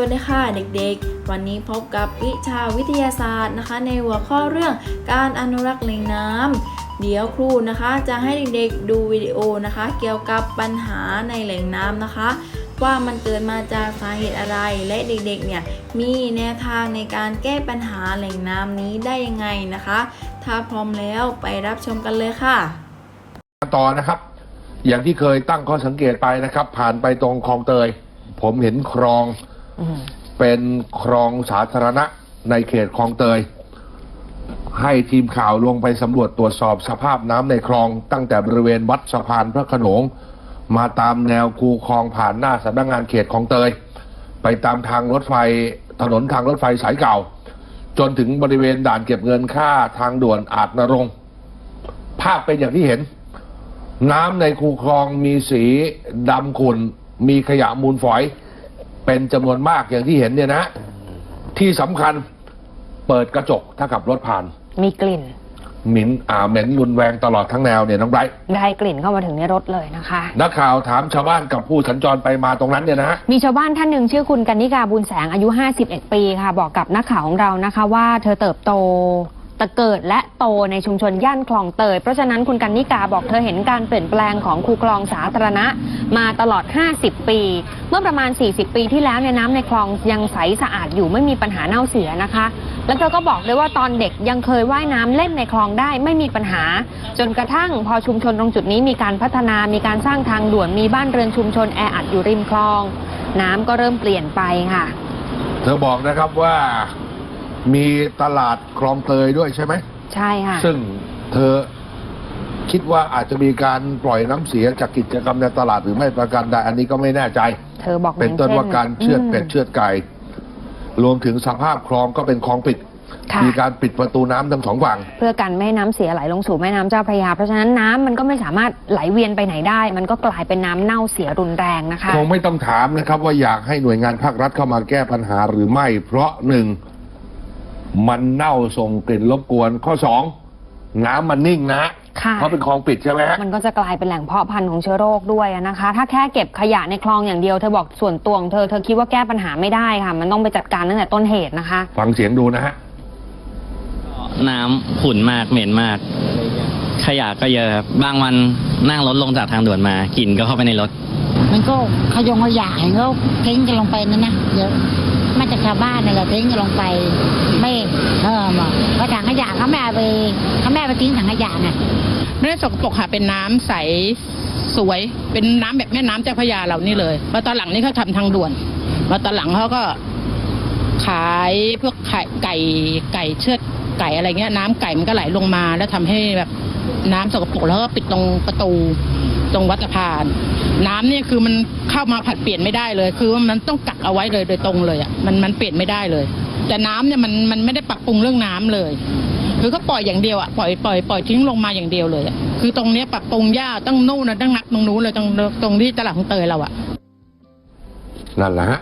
วัสดีค่ะเด็กๆ วันนี้พบกับวิชาวิทยาศาสตร์นะคะ ในหัวข้อเรื่องการอนุรักษ์แหล่งน้ำเดี๋ยวครูนะคะจะให้เด็กๆดูวิดีโอนะคะ เกี่ยวกับปัญหาในแหล่งน้ำนะคะ ว่ามันเกิดมาจากสาเหตุอะไร และเด็กๆเนี่ยมีแนวทางในการแก้ปัญหาแหล่งน้ำนี้ได้ยังไงนะคะ ถ้าพร้อมแล้วไปรับชมกันเลยค่ะ ต่อนะครับ อย่างที่เคยตั้งข้อสังเกตไปนะครับ ผ่านไปตรงคลองเตย ผมเห็นคลอง เป็นคลองสาธารณะในเขตคลองเตย ให้ทีมข่าวลงไปสำรวจตรวจสอบสภาพน้ำในคลอง ตั้งแต่บริเวณวัดสะพานพระขนง มาตามแนวคูคลองผ่านหน้าสำนักงานเขตคลองเตย ไปตามทางรถไฟถนนทางรถไฟสายเก่า จนถึงบริเวณด่านเก็บเงินค่าทางด่วนอาจนรงภาพเป็นอย่างที่เห็น น้ำในคูคลองมีสีดำขุ่นมีขยะมูลฝอย เป็นจำนวนมากอย่างที่เห็นเนี่ยนะ ที่สำคัญเปิดกระจกถ้าขับรถผ่าน มีกลิ่นหมิ่นอ่าเหม็นรุนแรงตลอดทั้งแนวเนี่ยน้องไบรท์ได้กลิ่นเข้ามาถึงในรถเลยนะคะ นักข่าวถามชาวบ้านกับผู้สัญจรไปมาตรงนั้นเนี่ยนะฮะ มีชาวบ้านท่านหนึ่งชื่อคุณกันนิกาบุญแสงอายุ 51 ปีค่ะ บอกกับนักข่าวของเรานะคะว่าเธอเติบโต แต่เกิดและโตในชุมชนย่านคลองเตย เพราะฉะนั้นคุณกันนิกาบอกเธอเห็นการเปลี่ยนแปลงของคูคลองสาธารณะ มาตลอด 50 ปี เมื่อประมาณ 40 ปีที่แล้วในยน้ำในคลองยังใสสะอาดอยู่ไม่มีปัญหาเน่าเสียนะคะ แล้วเธอก็บอกด้วยว่าตอนเด็กยังเคยว่ายน้ำเล่นในคลองได้ไม่มีปัญหา จนกระทั่งพอชุมชนตรงจุดนี้มีการพัฒนามีการสร้างทางด่วนมีบ้านเรือนชุมชนแออัดอยู่ริมคลอง น้ำก็เริ่มเปลี่ยนไปค่ะ เธอบอกนะครับว่า มีตลาดคลองเตยด้วยใช่ไหม ใช่ค่ะ ซึ่งเธอคิดว่าอาจจะมีการปล่อยน้ำเสียจากกิจกรรมในตลาดหรือไม่ประการใดอันนี้ก็ไม่แน่ใจ เธอบอกเป็นต้นว่าการเชือดเป็ดมเชือดไก่ รวมถึงสภาพคลองก็เป็นคลองปิด ค่ะ มีการปิดประตูน้ำทั้งสองฝั่ง เพื่อกันไม่ให้น้ำเสียไหลลงสู่แม่น้ำเจ้าพระยา เพราะฉะนั้นน้ำมันก็ไม่สามารถไหลเวียนไปไหนได้ มันก็กลายเป็นน้ำเน่าเสียรุนแรงนะคะ คงไม่ต้องถามนะครับว่าอยากให้หน่วยงานภาครัฐเข้ามาแก้ปัญหาหรือไม่ เพราะหนึ่ง มันเน่าส่งกลิ่นรบกวน ข้อสองน้ำมันนิ่งนะค่ะ เพราะเป็นคลองปิดใช่ไหมฮะ มันก็จะกลายเป็นแหล่งเพาะพันธุ์ของเชื้อโรคด้วยนะคะ ถ้าแค่เก็บขยะในคลองอย่างเดียวเธอบอกส่วนตัวของเธอเธอคิดว่าแก้ปัญหาไม่ได้ค่ะ มันต้องไปจัดการตั้งแต่ต้นเหตุนะคะ ฟังเสียงดูนะฮะ น้ำขุ่นมากเหม็นมาก ขยะก็เยอะครับบางวันนั่งรถลงจากทางด่วนมากลิ่นก็เข้าไปในรถ มันก็ขยงขยะเห็นเขาทิ้งกันลงไปนั่นนะเยอะมาจากชาวบ้านนี่แหละทิ้งกันลงไป ไม่เออมาเพราะถังขยะเขาไม่ไปเขาไม่ไปทิ้งถังขยะน่ะไม่ได้สกปรกค่ะเป็นน้ำใสสวย เป็นน้ำแบบแม่น้ำเจ้าพระยาเรานี่เลยแล้วตอนหลังนี่เขาทำทางด่วนแล้วตอนหลังเขาก็ขายพวกไข่ไก่ไก่เชือดไก่อะไรเงี้ยน้ำไก่มันก็ไหลลงมา แล้วทำให้แบบน้ำสกปรกแล้วก็ปิดตรงประตูตรงวัดสะพาน น้ำเนี่ยคือมันเข้ามาผัดเปลี่ยนไม่ได้เลย คือว่ามันต้องกักเอาไว้เลยโดยตรงเลยอะมันมันเปลี่ยนไม่ได้เลย แต่น้ำเนี่ยมันมันไม่ได้ปรับปรุงเรื่องน้ำเลย คือเขาปล่อยอย่างเดียวอะปล่อยปล่อยปล่อยทิ้งลงมาอย่างเดียวเลยอะคือตรงเนี้ยปรับปรุงยากต้องนู่นนะต้องนักตรงนู้นเลยตรงตรงที่ตลาดของเตยเราอะนั่นแหละฮะ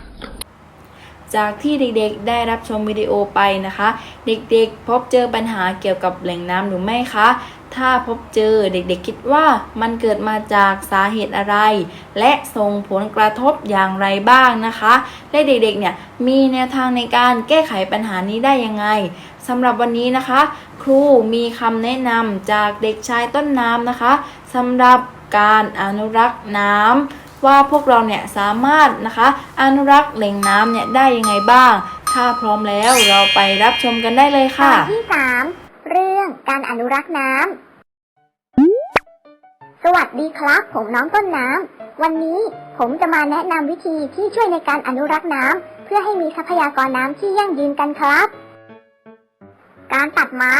จากที่เด็กๆ ได้รับชมวิดีโอไปนะคะ เด็กๆ พบเจอปัญหาเกี่ยวกับแหล่งน้ำหรือไม่คะ ถ้าพบเจอเด็กๆคิดว่ามันเกิดมาจากสาเหตุอะไร และส่งผลกระทบอย่างไรบ้างนะคะ และเด็กๆเนี่ยมีแนวทางในการแก้ไขปัญหานี้ได้ยังไงสำหรับวันนี้นะคะ ครูมีคำแนะนำจากเด็กชายต้นน้ำนะคะสำหรับการอนุรักษ์น้ำว่าพวกเราเนี่ยสามารถนะคะ อนุรักษ์แหล่งน้ำเนี่ยได้ยังไงบ้าง ถ้าพร้อมแล้วเราไปรับชมกันได้เลยค่ะอนที่3เรื่องการอนุรักษ์น้ำ วัสดีครับ ผมน้องต้นน้ำ วันนี้ผมจะมาแนะนำวิธีที่ช่วยในการอนุรักษ์น้ำเพื่อให้มีทรัพยากรน้ำที่ยั่งยืนกันครับ การตัดไม้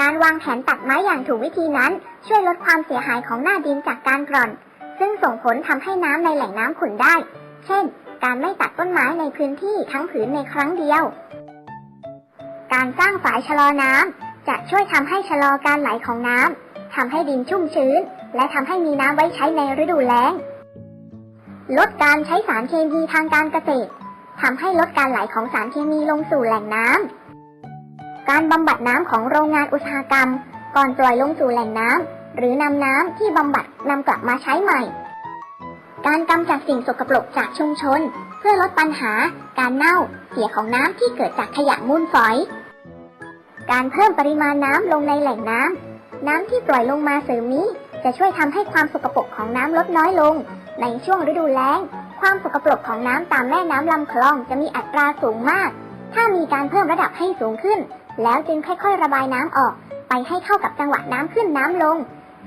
การวางแผนตัดไม้อย่างถูกวิธีนั้น ช่วยลดความเสียหายของหน้าดินจากการกร่อน ซึ่งส่งผลทำให้น้ำในแหล่งน้ำขุ่นได้ เช่น การไม่ตัดต้นไม้ในพื้นที่ทั้งผืนในครั้งเดียว การสร้างฝายชะลอน้ำจะช่วยทำให้ชะลอการไหลของน้ำทำให้ดินชุ่มชื้น และทำให้มีน้ำไว้ใช้ในฤดูแล้ง ลดการใช้สารเคมีทางการเกษตรทำให้ลดการไหลของสารเคมีลงสู่แหล่งน้ำ การบำบัดน้ำของโรงงานอุตสาหกรรม ก่อนปล่อยลงสู่แหล่งน้ำ หรือนำน้ำที่บำบัดนำกลับมาใช้ใหม่ การกำจัดสิ่งสกปรกจากชุมชน เพื่อลดปัญหา การเน่าเสียของน้ำที่เกิดจากขยะมูลฝอย การเพิ่มปริมาณน้ำลงในแหล่งน้ำ น้ำที่ปล่อยลงมาเสริมนี้ จะช่วยทำให้ความสกปรกของน้ำลดน้อยลง ในช่วงฤดูแล้ง ความสกปรกของน้ำตามแม่น้ำลำคลองจะมีอัตราสูงมาก ถ้ามีการเพิ่มระดับให้สูงขึ้น แล้วจึงค่อยๆ ระบายน้ำออก ไปให้เข้ากับจังหวะน้ำขึ้นน้ำลง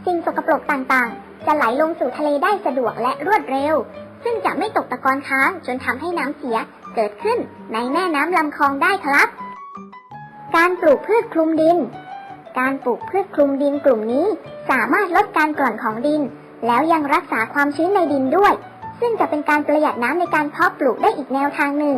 สิ่งสกปรกต่างๆ จะไหลลงสู่ทะเลได้สะดวกและรวดเร็ว ซึ่งจะไม่ตกตะกอนค้างจนทำให้น้ำเสียเกิดขึ้นในแม่น้ำลำคลองได้ครับ การปลูกพืชคลุมดิน การปลูกพืชคลุมดินกลุ่มนี้ สามารถลดการกร่อนของดิน แล้วยังรักษาความชื้นในดินด้วย ซึ่งจะเป็นการประหยัดน้ำในการเพาะปลูกได้อีกแนวทางหนึ่ง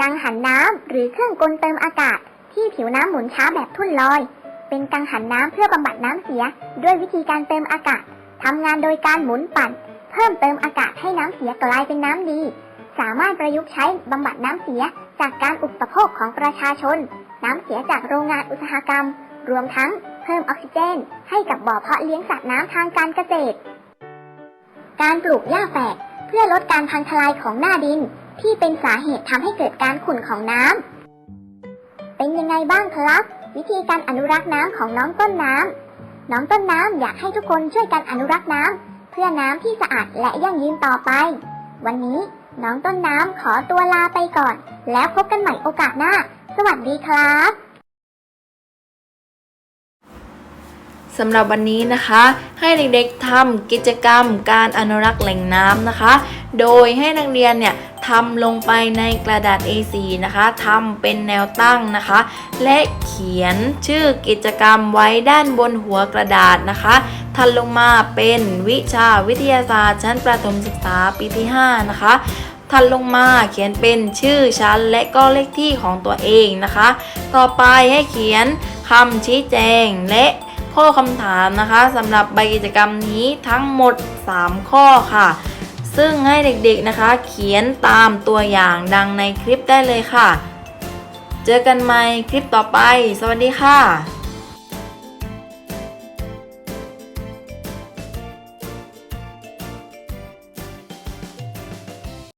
กังหันน้ำหรือเครื่องกลเติมอากาศ ที่ผิวน้ำหมุนช้าแบบทุ่นลอย เป็นกังหันน้ำเพื่อบำบัดน้ำเสีย ด้วยวิธีการเติมอากาศทำงานโดยการหมุนปั่น เพิ่มเติมอากาศให้น้ำเสียกลายเป็นน้ำดี สามารถประยุกต์ใช้บำบัดน้ำเสีย จากการอุปโภคของประชาชน น้ำเสียจากโรงงานอุตสาหกรรม รวมทั้งเพิ่มออกซิเจน ให้กับบ่อเพาะเลี้ยงสัตว์น้ำทางการเกษตร การปลูกหญ้าแฝกเพื่อลดการพังทลายของหน้าดิน ที่เป็นสาเหตุทำให้เกิดการขุ่นของน้ำ เป็นยังไงบ้างครับวิธีการอนุรักษ์น้ำของน้องต้นน้ำ น้องต้นน้ำอยากให้ทุกคนช่วยกันอนุรักษ์น้ำเพื่อน้ำที่สะอาดและยั่งยืนต่อไป วันนี้ น้องต้นน้ำขอตัวลาไปก่อน แล้วพบกันใหม่โอกาสหน้า สวัสดีครับสำหรับวันนี้นะคะ ให้เด็กๆทำกิจกรรมการอนุรักษ์แหล่งน้ำนะคะ โดยให้นักเรียนเนี่ยทำลงไปในกระดาษ A4 นะคะทำเป็นแนวตั้งนะคะ และเขียนชื่อกิจกรรมไว้ด้านบนหัวกระดาษนะคะถัดลงมาเป็นวิชาวิทยาศาสตร์ชั้นประถมศึกษาปีที่ 5 นะคะ ถัดลงมาเขียนเป็นชื่อชั้นและก็เลขที่ของตัวเองนะคะ ต่อไปให้เขียนคำชี้แจงและข้อคำถามนะคะสำหรับใบกิจกรรมนี้ทั้งหมด 3 ข้อค่ะ ซึ่งให้เด็กๆนะคะ เขียนตามตัวอย่างดังในคลิปได้เลยค่ะ เจอกันใหม่คลิปต่อไป สวัสดีค่ะ